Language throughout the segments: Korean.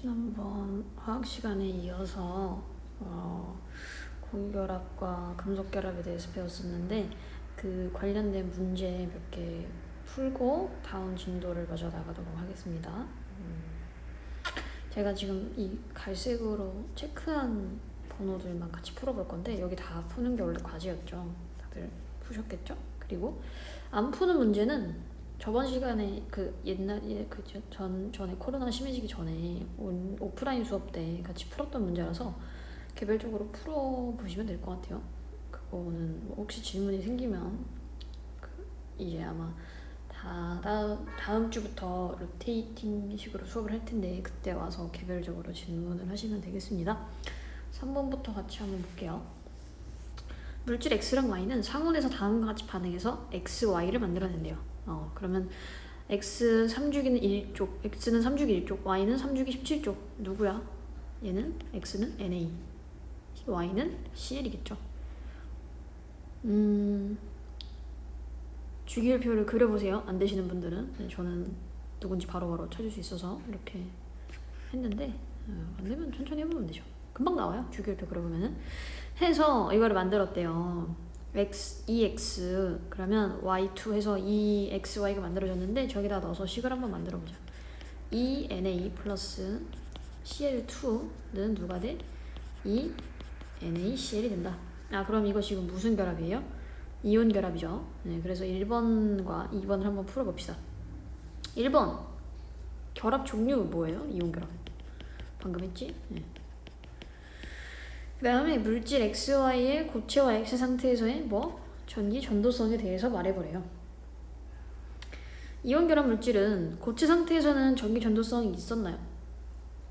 지난번 화학 시간에 이어서 어, 공결합과 금속결합에 대해서 배웠었는데 그 관련된 문제 몇 개 풀고 다음 진도를 마저 나가도록 하겠습니다. 음, 제가 지금 이 갈색으로 체크한 번호들만 같이 풀어볼 건데 여기 다 푸는 게 원래 과제였죠. 다들 푸셨겠죠? 그리고 안 푸는 문제는 저번 시간에 그 옛날에 그 전 전에 코로나 심해지기 전에 온- 오프라인 수업 때 같이 풀었던 문제라서 개별적으로 풀어 보시면 될 것 같아요. 그거는 뭐 혹시 질문이 생기면 그 이제 아마 다 다음, 다음 주부터 로테이팅식으로 수업을 할 텐데 그때 와서 개별적으로 질문을 하시면 되겠습니다. 3번부터 같이 한번 볼게요. 물질 X랑 Y는 상온에서 다음과 같이 반응해서 X, Y를 만들어낸대요. 어, 그러면 X 3주기는 1쪽, X는 3주기 1쪽, Y는 3주기 17쪽. 누구야? 얘는 X는 Na, Y는 CL이겠죠. 음, 주기율표를 그려보세요. 안 되시는 분들은 네, 저는 누군지 바로바로 찾을 수 있어서 이렇게 했는데 어, 안 되면 천천히 해보면 되죠. 금방 나와요. 주기율표 그려보면은 해서 이거를 만들었대요. X, 2x 그러면 y2 해서 2xy가 만들어졌는데 저기다 넣어서 식을 한번 만들어 보자. 2na 플러스 cl2는 누가 돼? 2nacl이 된다. 아 그럼 이거 지금 무슨 결합이에요? 이온 결합이죠. 네, 그래서 1번과 2번을 한번 풀어봅시다. 1번 결합 종류 뭐예요? 이온 결합. 방금 했지? 네. 그 다음에 물질 XY의 고체와 X 상태에서의 뭐 전기 전도성에 대해서 말해보래요. 이온 결합 물질은 고체 상태에서는 전기 전도성이 있었나요?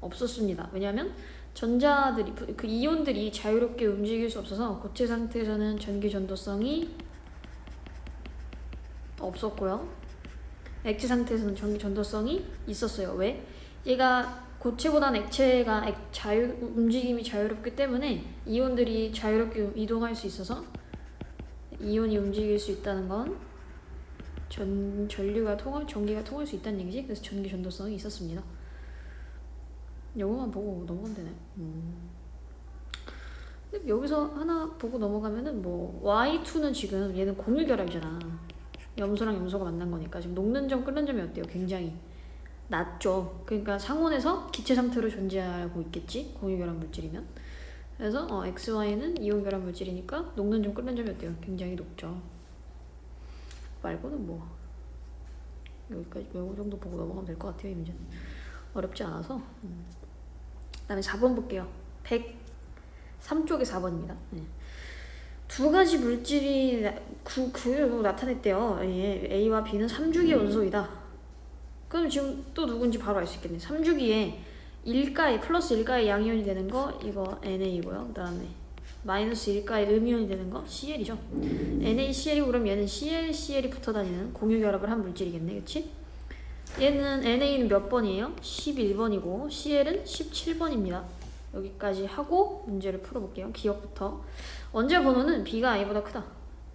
없었습니다. 왜냐하면 전자들이 그 이온들이 자유롭게 움직일 수 없어서 고체 상태에서는 전기 전도성이 없었고요. 액체 상태에서는 전기 전도성이 있었어요. 왜? 얘가 고체보다는 액체가 액, 자유 움직임이 자유롭기 때문에 이온들이 자유롭게 이동할 수 있어서 이온이 움직일 수 있다는 건 전, 전류가 통할 전기가 통할 수 있다는 얘기지. 그래서 전기 전도성이 있었습니다. 요거만 보고 넘어가면 되네. 음. 근데 여기서 하나 보고 넘어가면은 뭐 Y2는 지금 얘는 공유 결합이잖아. 염소랑 염소가 만난 거니까 지금 녹는 점 끓는 점이 어때요? 굉장히 낮죠. 그러니까 상온에서 기체 상태로 존재하고 있겠지. 공유 결합 물질이면. 그래서 어, XY는 이온 결합 물질이니까 녹는 점 끓는 점이 어때요? 굉장히 높죠. 말고는 뭐 여기까지 요 정도 보고 넘어가면 될 것 같아요. 이 문제는 어렵지 않아서. 음. 그다음에 4번 볼게요. 103쪽에 4번입니다. 네. 두 가지 물질이 나- 구, 구로 나타냈대요. 예, A와 B는 3주기 원소이다. 그럼 지금 또 누군지 바로 알 수 있겠네. 3주기에 1가에 플러스 1가에 양이온이 되는 거 이거 NA고요. 그다음에 마이너스 1가에 음이온이 되는 거 CL이죠. NaCl이 그럼 얘는 Cl, CL이 붙어 다니는 공유 결합을 한 물질이겠네. 그렇지? 얘는 NA는 몇 번이에요? 11번이고 CL은 17번입니다. 여기까지 하고 문제를 풀어볼게요. 기억부터. 원자 번호는 B가 A보다 크다.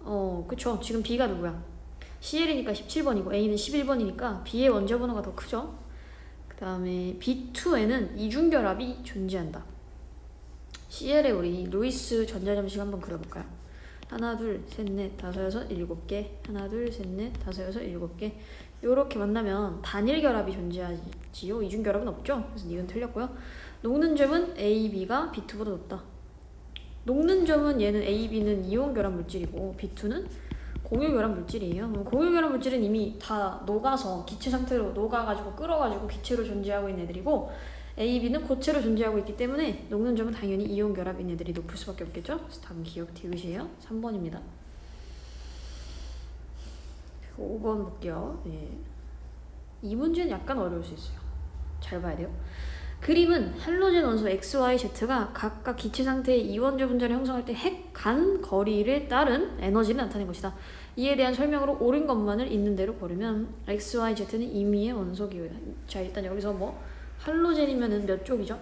어, 그쵸. 지금 B가 누구야? CL이니까 17번이고 A는 11번이니까 B의 원자 번호가 더 크죠. 그 다음에 B2에는 이중결합이 존재한다. CL에 우리 루이스 전자점식 한번 그려볼까요? 하나, 둘, 셋, 넷, 다섯, 여섯, 일곱 개. 하나, 둘, 셋, 넷, 다섯, 여섯, 일곱 개. 요렇게 만나면 단일 결합이 존재하지요. 이중 결합은 없죠. 그래서 이건 틀렸고요. 녹는 점은 A, B가 B2보다 높다. 녹는 점은 얘는 A, B는 이온 결합 물질이고 B2는 공유 결합 물질이에요. 그럼 공유 결합 물질은 이미 다 녹아서 기체 상태로 녹아가지고 끓어가지고 기체로 존재하고 있는 애들이고 A, B는 고체로 존재하고 있기 때문에 녹는 점은 당연히 이온 결합인 애들이 높을 수밖에 없겠죠. 그래서 답은 기억 디귿이에요. 3번입니다. 5번 볼게요. 예. 이 문제는 약간 어려울 수 있어요. 잘 봐야 돼요. 그림은 할로젠 원소 X, Y, Z가 각각 기체 상태의 이원조 분자를 형성할 때 핵 간 거리를 따른 에너지를 나타낸 것이다. 이에 대한 설명으로 옳은 것만을 있는 대로 고르면 X, Y, Z는 임의의 원소 기호다. 자 일단 여기서 뭐 할로젠이면은 몇 쪽이죠?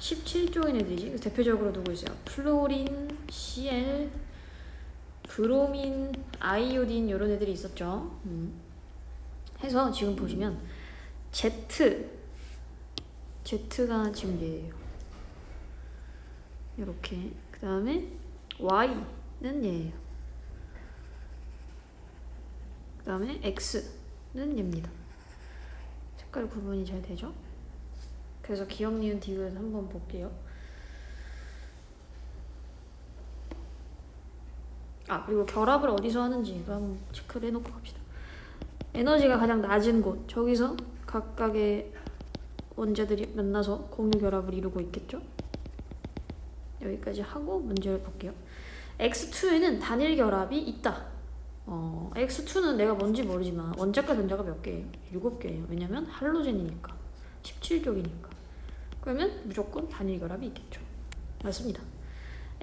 17쪽인 애들이지. 대표적으로 누구 있어요? 플로린, Cl, 브로민, 아이오딘 이런 애들이 있었죠. 음. 해서 지금 보시면 Z Z가 지금 얘예요. 이렇게 그 다음에 Y는 얘예요. 그 다음에 X는 얘입니다. 색깔 구분이 잘 되죠? 그래서 기억 니은 디귿 한번 볼게요. 아 그리고 결합을 어디서 하는지도 한번 체크를 해놓고 갑시다. 에너지가 가장 낮은 곳 저기서 각각의 원자들이 만나서 공유 결합을 이루고 있겠죠. 여기까지 하고 문제를 볼게요. X2에는 단일 결합이 있다. 어, X2는 내가 뭔지 모르지만 원자과 전자가 몇 개예요? 7개예요. 왜냐면 할로젠이니까. 17족이니까. 그러면 무조건 단일 결합이 있겠죠. 맞습니다.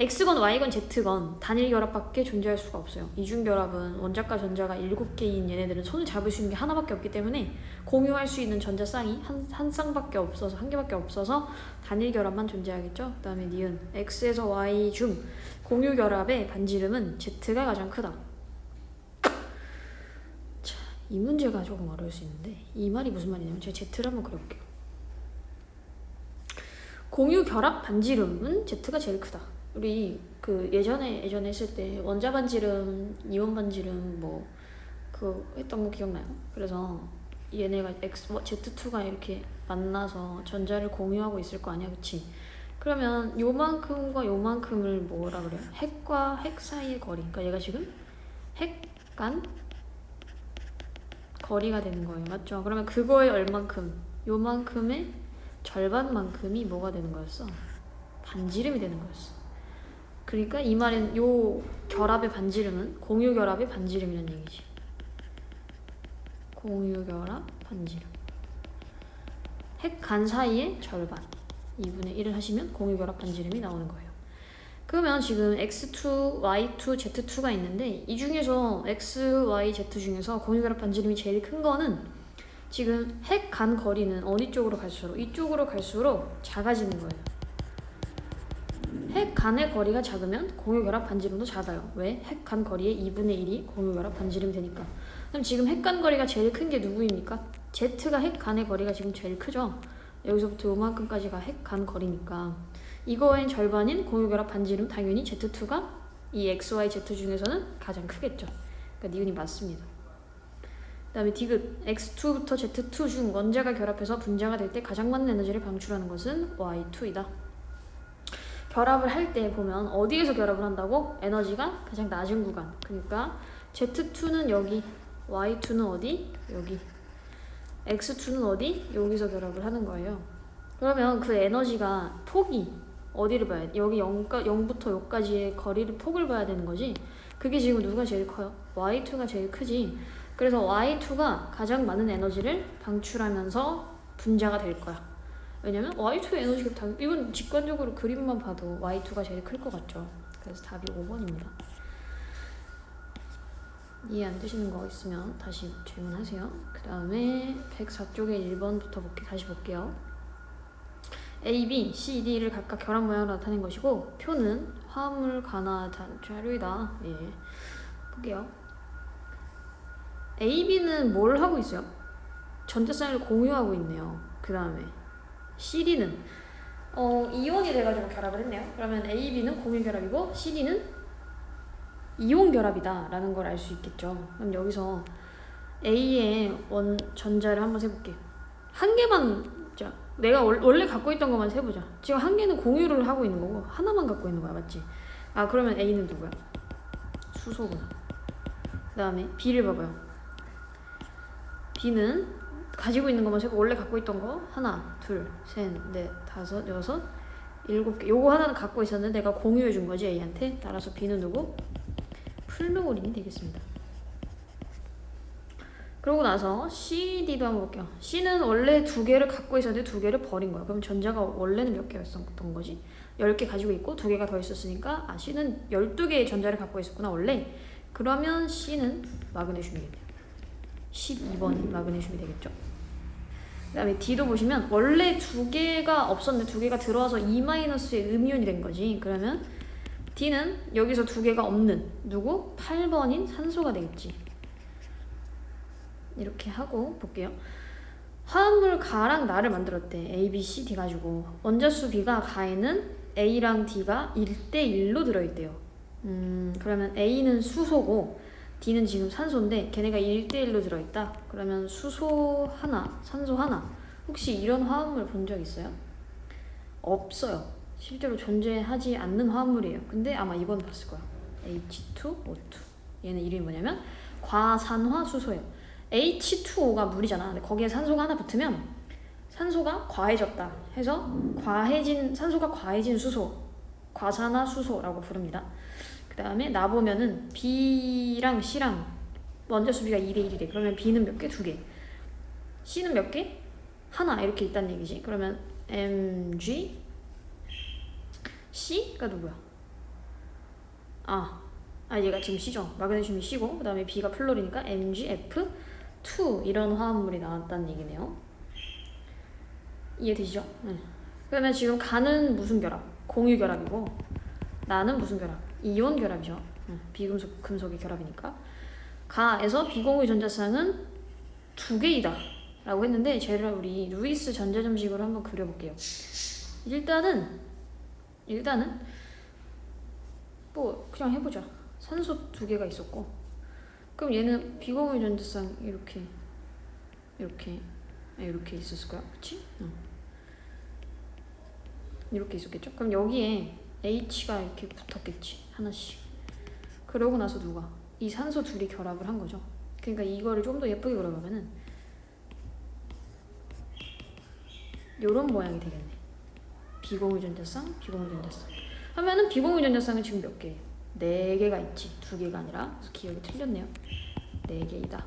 X건 Y건 Z건 단일 결합밖에 존재할 수가 없어요. 이중 결합은 원자과 전자가 7개인 얘네들은 손을 잡을 수 있는 게 하나밖에 없기 때문에 공유할 수 있는 전자 쌍이 한, 한 쌍밖에 없어서 한 개밖에 없어서 단일 결합만 존재하겠죠. 그다음에 니은 X에서 Y 중 공유 결합의 반지름은 Z가 가장 크다. 자, 이 문제가 조금 어려울 수 있는데 이 말이 무슨 말이냐면 제가 Z를 한번 그려볼게요. 공유 결합 반지름은 Z가 제일 크다. 우리 그 예전에 예전에 했을 때 원자 반지름, 이온 반지름 뭐 그 했던 거 기억나요? 그래서 얘네가 X, 뭐 Z2가 이렇게 만나서 전자를 공유하고 있을 거 아니야, 그치? 그러면 요만큼과 요만큼을 뭐라 그래요? 핵과 핵 사이의 거리. 그러니까 얘가 지금 핵간 거리가 되는 거예요, 맞죠? 그러면 그거의 얼만큼, 요만큼의 절반만큼이 뭐가 되는 거였어? 반지름이 되는 거였어. 그러니까 이 말은 요 결합의 반지름은 공유 결합의 반지름이라는 얘기지. 공유 결합 반지름. 핵 간 사이의 절반. 2분의 1을 하시면 공유 결합 반지름이 나오는 거예요. 그러면 지금 x2, y2, z2가 있는데 이 중에서 x, y, z 중에서 공유 결합 반지름이 제일 큰 거는 지금 핵 간 거리는 어디 쪽으로 갈수록 이쪽으로 갈수록 작아지는 거예요. 핵 간의 거리가 작으면 공유 결합 반지름도 작아요. 왜? 핵 간 거리의 2분의 1이 공유 결합 반지름이 되니까. 그럼 지금 핵 간 거리가 제일 큰 게 누구입니까? Z가 핵 간의 거리가 지금 제일 크죠. 여기서부터 요만큼까지가 핵 간 거리니까 이거의 절반인 공유 결합 반지름 당연히 Z2가 이 XY Z 중에서는 가장 크겠죠. 그러니까 니은이 맞습니다. 그 다음에 디귿 X2부터 Z2 중 원자가 결합해서 분자가 될 때 가장 많은 에너지를 방출하는 것은 Y2이다. 결합을 할 때 보면 어디에서 결합을 한다고? 에너지가 가장 낮은 구간. 그러니까 Z2는 여기, Y2는 어디? 여기. X2는 어디? 여기서 결합을 하는 거예요. 그러면 그 에너지가 폭이 어디를 봐야 돼? 여기 0, 0부터 여기까지의 거리를 폭을 봐야 되는 거지. 그게 지금 누가 제일 커요? Y2가 제일 크지. 그래서 Y2가 가장 많은 에너지를 방출하면서 분자가 될 거야. 왜냐면 Y2의 에너지가 다 이건 직관적으로 그림만 봐도 Y2가 제일 클 것 같죠. 그래서 답이 5번입니다. 이해 안 되시는 거 있으면 다시 질문하세요. 그 다음에 104쪽에 1번부터 볼게, 다시 볼게요. A, B, C, D를 각각 결합 모양으로 나타낸 것이고 표는 화물 자- 자료이다. 예. 볼게요. A, B는 뭘 하고 있어요? 전자쌍을 공유하고 있네요. 그 다음에 CD는 어, 이온이 돼가지고 결합을 했네요. 그러면 A, B는 공유 결합이고 CD는 이온 결합이다 라는 걸 알 수 있겠죠. 그럼 여기서 A의 원 전자를 한번 세볼게. 한 개만 자 내가 월, 원래 갖고 있던 것만 세보자. 지금 한 개는 공유를 하고 있는 거고 하나만 갖고 있는 거야, 맞지? 아 그러면 A는 누구야? 수소구나. 그 다음에 B를 봐봐요. B는 가지고 있는 것만 세고 원래 갖고 있던 거 하나, 둘, 셋, 넷, 다섯, 여섯, 일곱 개. 요거 하나는 갖고 있었는데 내가 공유해 준 거지 A한테. 따라서 B는 누구? 플루오린이 되겠습니다. 그러고 나서 CD도 한번 볼게요. C는 원래 두 개를 갖고 있었는데 두 개를 버린 거야. 그럼 전자가 원래는 몇 개였었던 거지? 10개 가지고 있고 두 개가 더 있었으니까 아 C는 12개의 전자를 갖고 있었구나 원래. 그러면 C는 마그네슘이겠네요. 12번이 마그네슘이 되겠죠. 그 다음에 D도 보시면 원래 두 개가 없었는데 두 개가 들어와서 2-의 음이온이 된 거지. 그러면 D는 여기서 두 개가 없는 누구? 8번인 산소가 되겠지. 이렇게 하고 볼게요. 화합물 가랑 나를 만들었대. A, B, C, D 가지고 원자수 B가 가에는 A랑 D가 1대1로 들어있대요. 음, 그러면 A는 수소고 D는 지금 산소인데 걔네가 1대1로 들어있다. 그러면 수소 하나, 산소 하나. 혹시 이런 화합물 본 적 있어요? 없어요. 실제로 존재하지 않는 화합물이에요. 근데 아마 이번 봤을 거야. H2O2. 얘는 이름이 뭐냐면 과산화수소예요. H2O가 물이잖아. 근데 거기에 산소가 하나 붙으면 산소가 과해졌다 해서 과해진 산소가 과해진 수소, 과산화수소라고 부릅니다. 그 다음에 나 보면은 B랑 C랑 원자수 B가 2대 1이래. 그러면 B는 몇 개? 두 개. C는 몇 개? 하나 이렇게 있다는 얘기지. 그러면 Mg C가 누구야? 아, 아 얘가 지금 C죠. 마그네슘이 C고 그 다음에 B가 플로리니까 MgF2 이런 화합물이 나왔다는 얘기네요. 이해되시죠? 네. 그러면 지금 가는 무슨 결합? 공유 결합이고 나는 무슨 결합? 이온 결합이죠. 응, 비금속 금속의 결합이니까 가에서 비공유 전자쌍은 두 개이다 라고 했는데 쟤를 우리 루이스 전자점식으로 한번 그려볼게요. 일단은 일단은 뭐 그냥 해보자. 산소 두 개가 있었고 그럼 얘는 비공유 전자쌍 이렇게 이렇게 이렇게 있었을 거야, 그렇지? 응. 이렇게 있었겠죠? 그럼 여기에 H가 이렇게 붙었겠지 하나씩. 그러고 나서 누가 이 산소 둘이 결합을 한 거죠. 그러니까 이거를 좀 더 예쁘게 그려보면은 요런 모양이 되겠네. 비공유전자 쌍, 비공유전자 쌍. 하면은 비공유전자쌍은 지금 몇 개예요? 네 개가 있지. 두 개가 아니라. 그래서 기억이 틀렸네요. 네 개이다.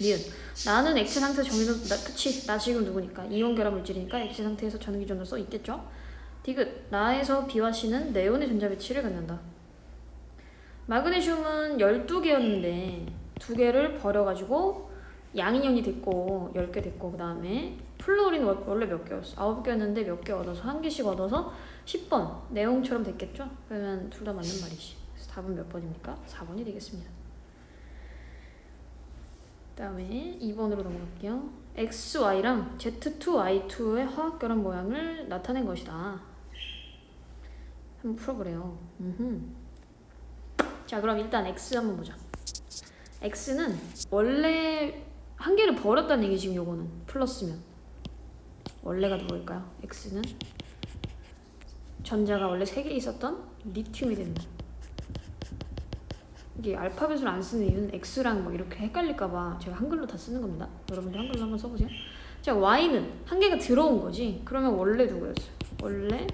니은. 나는 액체 상태에서 정의도 나 그치. 나 지금 누구니까 이온 결합 물질이니까 액체 상태에서 전기 전도 써 있겠죠. 디귿. 나에서 B와 C는 네온의 전자 배치를 갖는다. 마그네슘은 12개였는데 두 개를 버려가지고 양인연이 됐고 10개 됐고 그 다음에 플로린 원- 원래 몇 개였어? 9개였는데 몇 개 얻어서 한 개씩 얻어서 10번 내용처럼 됐겠죠? 그러면 둘 다 맞는 말이지 그래서 답은 몇 번입니까? 4번이 되겠습니다 그 다음에 2번으로 넘어갈게요 XY랑 Z2Y2의 화학 결합 모양을 나타낸 것이다 한번 풀어보래요 음흠. 자 그럼 일단 X 한번 보자 X는 원래 한 개를 버렸다는 얘기 지금 요거는 플러스면 원래가 누구일까요? X는 전자가 원래 세 개 있었던 리튬이 된다. 이게 알파벳을 안 쓰는 이유는 X랑 막 이렇게 헷갈릴까봐 제가 한글로 다 쓰는 겁니다. 여러분도 한글로 한번 써보세요. 자 Y는 한 개가 들어온 거지. 그러면 원래 누구였어요? 원래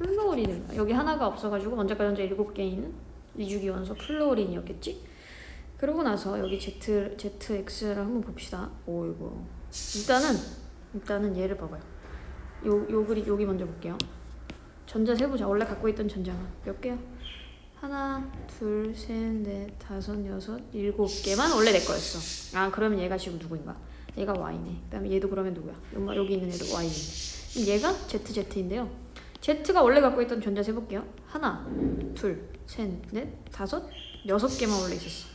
플로린인가? 여기 하나가 없어가지고 원자과 전자 7개인 이주기 원소 플로린이었겠지? 그러고 나서 여기 Z, ZX를 한번 봅시다. 오 이거 일단은 일단은 얘를 봐봐요. 요, 요 그리 여기 먼저 볼게요. 전자 세보자. 원래 갖고 있던 전자가 몇 개야? 하나, 둘, 셋, 넷, 다섯, 여섯, 일곱 개만 원래 내 거였어. 아 그러면 얘가 지금 누구인가? 얘가 Y네. 그다음에 얘도 그러면 누구야? 여기, 있는 얘도 Y네. 얘가 ZZ인데요. Z가 원래 갖고 있던 전자 세볼게요. 하나, 둘, 셋, 넷, 다섯, 여섯 개만 원래 있었어.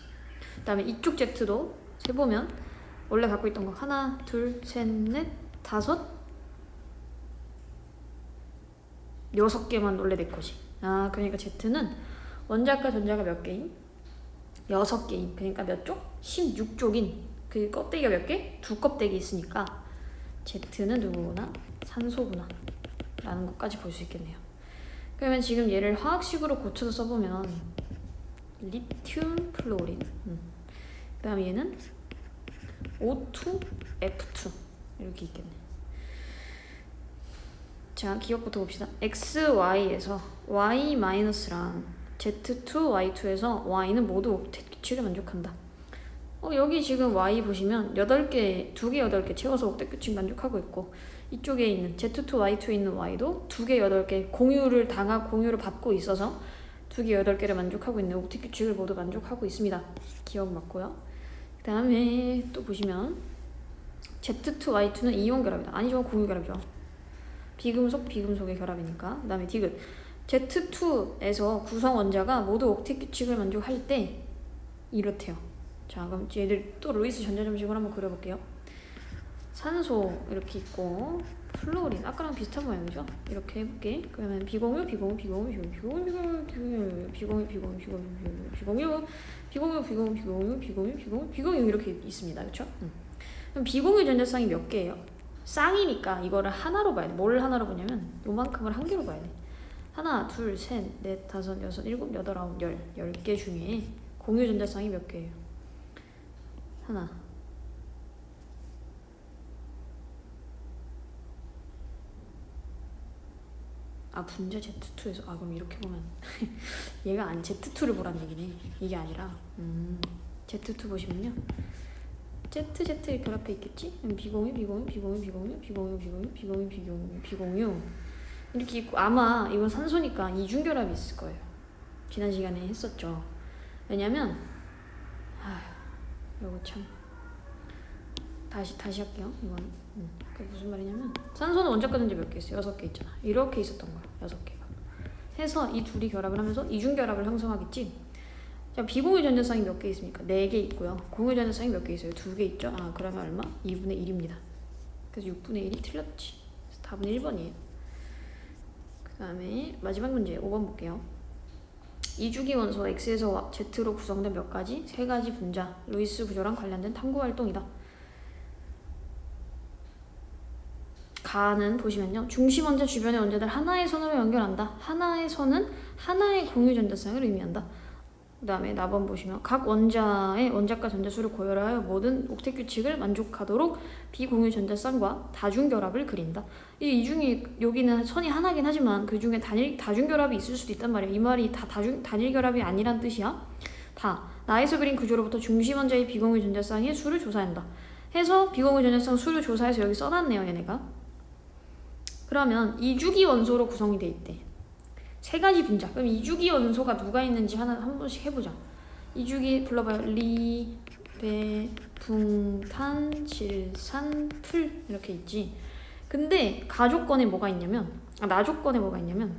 그 다음에 이쪽 Z도 세보면 원래 갖고 있던 거 하나, 둘, 셋, 넷, 다섯, 여섯 개만 원래 내 거지. 아, 그러니까 Z는 원자과 전자가 몇 개인? 여섯 개인. 그러니까 몇 쪽? 16쪽인. 그 껍데기가 몇 개? 두 껍데기 있으니까 Z는 누구구나? 산소구나. 라는 것까지 볼 수 있겠네요. 그러면 지금 얘를 화학식으로 고쳐서 써보면 리튬 플로린. 음. 그 다음에 얘는 O2, F2 이렇게 있겠네. 자, 기억부터 봅시다. X, Y에서 Y-랑 Z2, Y2에서 Y는 모두 옥텟 규칙을 만족한다. 어, 여기 지금 Y 보시면 8개, 2개, 8개 채워서 옥텟 규칙 만족하고 있고 이쪽에 있는 Z2, Y2에 있는 Y도 2개, 8개 공유를 당하 공유를 받고 있어서 2개, 8개를 만족하고 있는 옥텟 규칙을 모두 만족하고 있습니다. 기억 맞고요. 그 다음에 또 보시면 Z2, Y2는 이온 결합이다. 아니죠, 공유 결합이죠. 비금속, 비금속의 결합이니까. 그 다음에 디귿. Z2에서 구성 원자가 모두 옥텟 규칙을 만족할 때 이렇대요. 자 그럼 얘들 또 루이스 전자점식을 한번 그려볼게요. 산소 이렇게 있고 플로린 아까랑 비슷한 모양이죠? 이렇게 해볼게. 그러면 비공유, 비공유, 비공유, 비공유, 비공유, 비공유, 비공유, 비공유, 비공유, 비공유, 비공유, 비공유, 비공유, 비공유, 비공유, 이렇게 있습니다. 그렇죠? 그럼 비공유 전자쌍이 몇 개예요? 쌍이니까 이거를 하나로 봐야 돼. 뭘 하나로 보냐면 요만큼을 한 개로 봐야 돼. 하나, 둘, 셋, 넷, 다섯, 여섯, 일곱, 여덟, 아홉, 열, 열 개 중에 공유 전자쌍이 몇 개예요? 하나. 아 분자 Z2에서? 아 그럼 이렇게 보면 얘가 아니 Z2를 보란 얘기네. 이게 아니라. 음. Z2 보시면요. ZZ 결합해 있겠지? 그럼 비공유 비공유 비공유 비공유 비공유 비공유 비공유 비공유 비공유. 이렇게 있고 아마 이건 산소니까 이중 결합이 있을 거예요. 지난 시간에 했었죠. 왜냐면 아휴 이거 참 다시 다시 할게요 이건 음, 그게 무슨 말이냐면 산소는 원자과 전자 몇개 있어요? 여섯 개 있잖아. 이렇게 있었던 거야. 여섯 개가. 해서 이 둘이 결합을 하면서 이중 결합을 형성하겠지. 자, 비공유 전자쌍이 몇 개 있습니까? 네 개 있고요. 공유 전자쌍이 몇 개 있어요? 두 개 있죠. 아, 그러면 얼마? 2분의 1입니다. 그래서 6분의 1이 틀렸지. 그래서 답은 1번이에요. 그 다음에 마지막 문제 5번 볼게요. 이주기 원소 X에서 Z로 구성된 몇 가지? 세 가지 분자, 루이스 구조랑 관련된 탐구 활동이다. 가는 보시면요. 중심 원자 주변의 원자들 하나의 선으로 연결한다. 하나의 선은 하나의 공유 전자쌍을 의미한다. 그 다음에 나번 보시면 각 원자의 원자과 전자수를 고열하여 모든 옥텟 규칙을 만족하도록 비공유 전자쌍과 다중 결합을 그린다. 이, 이 중에 여기는 선이 하나긴 하지만 그 중에 단일 다중 결합이 있을 수도 있단 말이야. 이 말이 다 다중 단일 결합이 아니란 뜻이야. 다 나에서 그린 구조로부터 중심 원자의 비공유 전자쌍의 수를 조사한다. 해서 비공유 전자쌍 수를 조사해서 여기 써놨네요, 얘네가. 그러면 이주기 원소로 구성이 돼 있대. 세 가지 분자. 그럼 이주기 원소가 누가 있는지 하나 한 번씩 해보자. 이주기 불러봐요. 리, 배, 붕, 탄, 질, 산, 풀 이렇게 있지. 근데 가조건에 뭐가 있냐면 아, 나조건에 뭐가 있냐면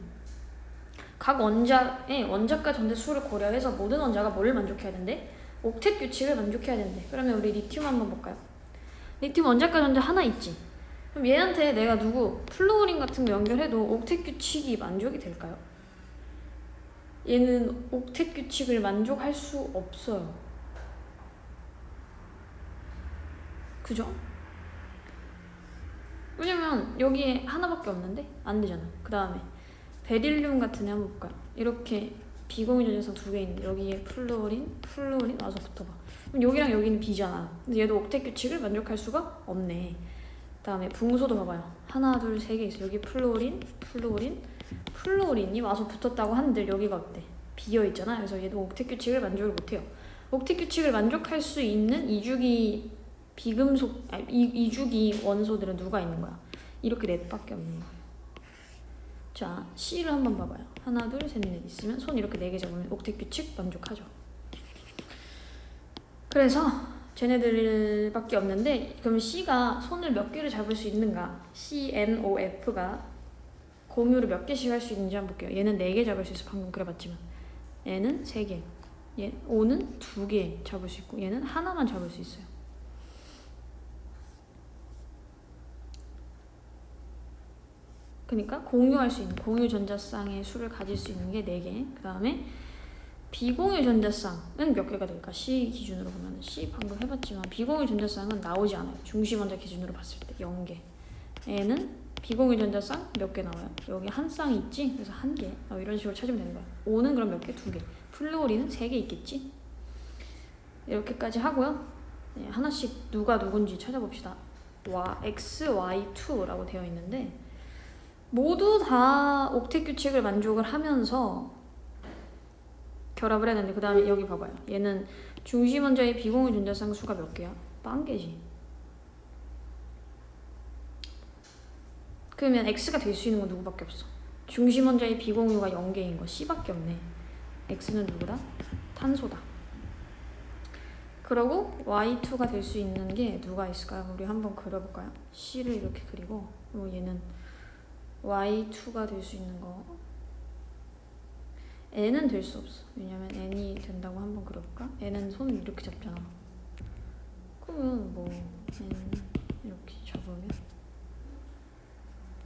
각 원자의 원자과 전자 수를 고려해서 모든 원자가 뭐를 만족해야 된대? 옥텟 규칙을 만족해야 된대. 그러면 우리 리튬 한번 볼까요? 리튬 원자과 전자 하나 있지. 그럼 얘한테 내가 누구 플로우린 같은 거 연결해도 옥텟 규칙이 만족이 될까요? 얘는 옥텟 규칙을 만족할 수 없어요. 그죠? 왜냐면 여기에 하나밖에 없는데 안 되잖아. 그 다음에 베릴륨 같은 애 한번 볼까요? 이렇게 비공유 전자성 두 개 있는데 여기에 플로린, 플로린 와서 붙어봐. 그럼 여기랑 여기는 비잖아. 근데 얘도 옥텟 규칙을 만족할 수가 없네. 그다음에 붕소도 봐봐요. 하나, 둘, 세 개 있어. 여기 플로린, 플로린, 플로린이 와서 붙었다고 한들 여기가 어때? 비어 있잖아. 그래서 얘도 옥텟 규칙을 만족을 못해요. 옥텟 규칙을 만족할 수 있는 이주기 비금속, 아니, 이, 이주기 원소들은 누가 있는 거야? 이렇게 넷밖에 없는 거야. 자, C를 한번 봐봐요. 하나, 둘, 셋, 넷 있으면 손 이렇게 네 개 잡으면 옥텟 규칙 만족하죠. 그래서 쟤네들밖에 없는데 그럼 C가 손을 몇 개를 잡을 수 있는가? C, N, O, F가 공유를 몇 개씩 할 수 있는지 한번 볼게요. 얘는 4개 잡을 수 있어. 방금 그려봤지만. 얘는 3개. 얘, O는 2개 잡을 수 있고 얘는 하나만 잡을 수 있어요. 그러니까 공유할 수 있는 공유 전자쌍의 수를 가질 수 있는 게 4개. 그 다음에 비공유 전자쌍은 몇 개가 될까? C 기준으로 보면 C 방금 해봤지만 비공유 전자쌍은 나오지 않아요. 중심 원자 기준으로 봤을 때 0개. 얘는 비공유 전자쌍 몇 개 나와요? 여기 한 쌍이 있지? 그래서 한 개. 어, 이런 식으로 찾으면 되는 거야. 5는 그럼 몇 개? 두 개. 플로리는 세 개 있겠지? 이렇게까지 하고요. 네, 하나씩 누가 누군지 찾아봅시다. 와, X, Y2라고 되어 있는데 모두 다 옥텟 규칙을 만족을 하면서 결합을 해놨는데 그 다음에 여기 봐봐요. 얘는 중심 원자의 비공유 전자쌍 수가 몇 개야? 빵 개지. 그러면 X가 될 수 있는 건 누구밖에 없어? 중심 원자의 비공유가 0개인 거 C밖에 없네. X는 누구다? 탄소다. 그러고 Y2가 될 수 있는 게 누가 있을까요? 우리 한번 그려볼까요? C를 이렇게 그리고 얘는 Y2가 될 수 있는 거 n은 될 수 없어. 왜냐면 n이 된다고 한번 그려볼까? n은 손을 이렇게 잡잖아. 그러면 뭐 n 이렇게 잡으면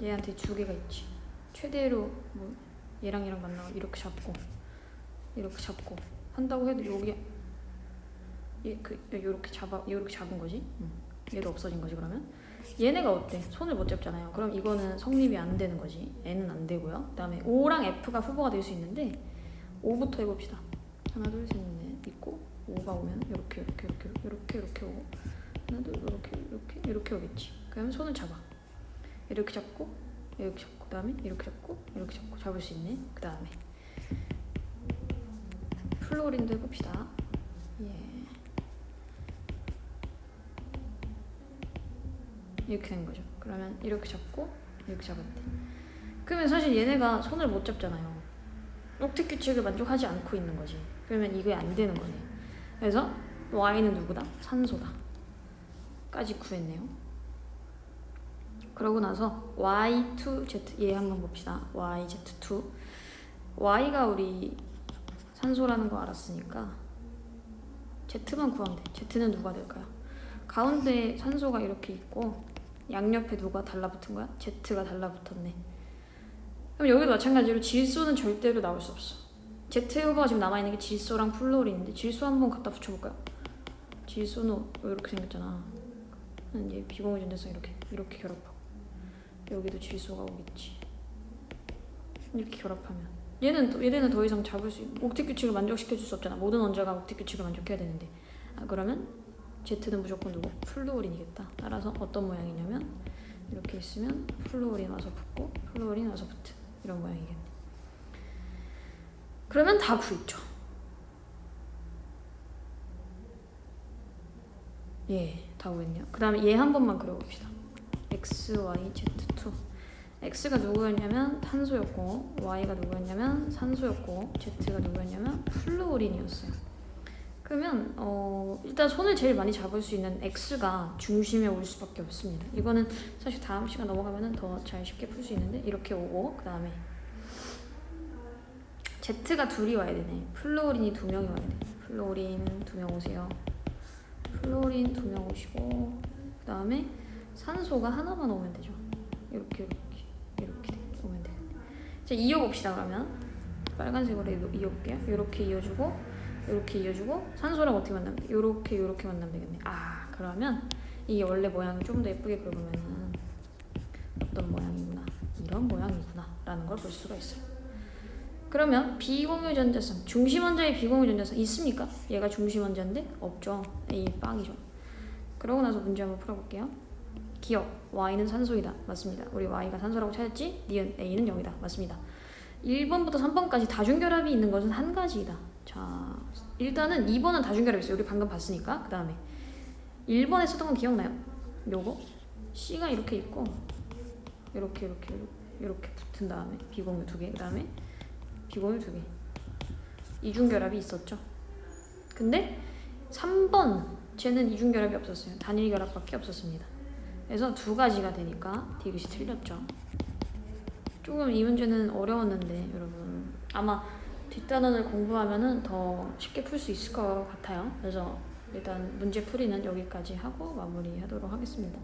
얘한테 두 개가 있지. 최대로 뭐 얘랑 얘랑 만나고 이렇게 잡고 이렇게 잡고 한다고 해도 여기 얘그 요렇게 잡아 요렇게 잡은 거지. 얘도 없어진 거지 그러면 얘네가 어때? 손을 못 잡잖아요. 그럼 이거는 성립이 안 되는 거지. n은 안 되고요. 그다음에 5랑 f가 후보가 될 수 있는데 5부터 해봅시다. 하나 둘 셋 넷 있고 5가 오면 이렇게 이렇게 이렇게 이렇게 이렇게 오고 하나 둘 이렇게 이렇게 이렇게 오겠지. 그러면 손을 잡아. 이렇게 잡고 이렇게 잡고 그다음에 이렇게 잡고 이렇게 잡고 잡을 수 있네. 그다음에 플로린도 해봅시다. 예. 이렇게 된 거죠. 그러면 이렇게 잡고 이렇게 잡았대. 그러면 사실 얘네가 손을 못 잡잖아요. 옥텟 규칙을 만족하지 않고 있는 거지. 그러면 이게 안 되는 거네. 그래서 y는 누구다? 산소다. 까지 구했네요. 그러고 나서 y2z 얘 한번 봅시다. yz2 y가 우리 산소라는 거 알았으니까 z만 구하면 돼. z는 누가 될까요? 가운데 산소가 이렇게 있고 양옆에 누가 달라붙은 거야? Z가 달라붙었네. 그럼 여기도 마찬가지로 질소는 절대로 나올 수 없어. Z 후보가 지금 남아있는 게 질소랑 플로린인데 질소 한번 갖다 붙여볼까요? 질소는 이렇게 생겼잖아. 얘 비공유 전자성 이렇게 이렇게 결합하고 여기도 질소가 오겠지. 이렇게 결합하면 얘는 또- 얘네는 더 이상 잡을 수 있- 옥텟 규칙을 만족시켜 줄 수 없잖아. 모든 원자가 옥텟 규칙을 만족해야 되는데 아, 그러면 Z는 무조건 누구? 플루오린이겠다. 따라서 어떤 모양이냐면 이렇게 있으면 플루오린 와서 붙고 플루오린 와서 붙은 이런 모양이겠네. 그러면 다 구했죠. 예, 다 구했네요. 그 다음에 얘 한 번만 그려봅시다. X, Y, Z2. X가 누구였냐면 탄소였고 Y가 누구였냐면 산소였고 Z가 누구였냐면 플루오린이었어요. 그러면 어, 일단 손을 제일 많이 잡을 수 있는 X가 중심에 올 수밖에 없습니다. 이거는 사실 다음 시간 넘어가면은 더잘 쉽게 풀 수 있는데 이렇게 오고 그 다음에 Z가 둘이 와야 되네. 플로린이 두 명이 와야 돼. 플로린 두 명 오세요. 플로린 두 명 오시고 그 다음에 산소가 하나만 오면 되죠. 이렇게 이렇게 이렇게 오면 돼. 자 이어봅시다 그러면 빨간색으로 이어- 이어볼게요. 이렇게 이어주고 이렇게 이어주고 산소랑 어떻게 만나면 돼? 이렇게 이렇게 만나면 되겠네. 아 그러면 이게 원래 모양을 좀더 예쁘게 그려보면은 어떤 모양이구나 이런 모양이구나 라는 걸 볼 수가 있어요. 그러면 비공유 전자성 중심 원자의 비공유 전자성 있습니까? 얘가 중심 원자인데 없죠. A 빵이죠. 그러고 나서 문제 한번 풀어볼게요. 기억 Y는 산소이다. 맞습니다. 우리 Y가 산소라고 찾았지? 니은 A는 0이다. 맞습니다. 1번부터 3번까지 다중결합이 있는 것은 한 가지이다. 자, 일단은 2번은 다중결합이 있어요. 우리 방금 봤으니까. 그 다음에 1번에 썼던 건 기억나요? 요거 C가 이렇게 있고 이렇게 이렇게 이렇게 붙은 다음에 비공유 두 개. 그 다음에 비공유 두 개. 이중결합이 있었죠. 근데 3번 쟤는 이중결합이 없었어요. 단일 결합밖에 없었습니다. 그래서 두 가지가 되니까 디귿이 틀렸죠. 조금 이 문제는 어려웠는데 여러분 아마 뒷단원을 공부하면은 더 쉽게 풀 수 있을 것 같아요. 그래서 일단 문제 풀이는 여기까지 하고 마무리하도록 하겠습니다.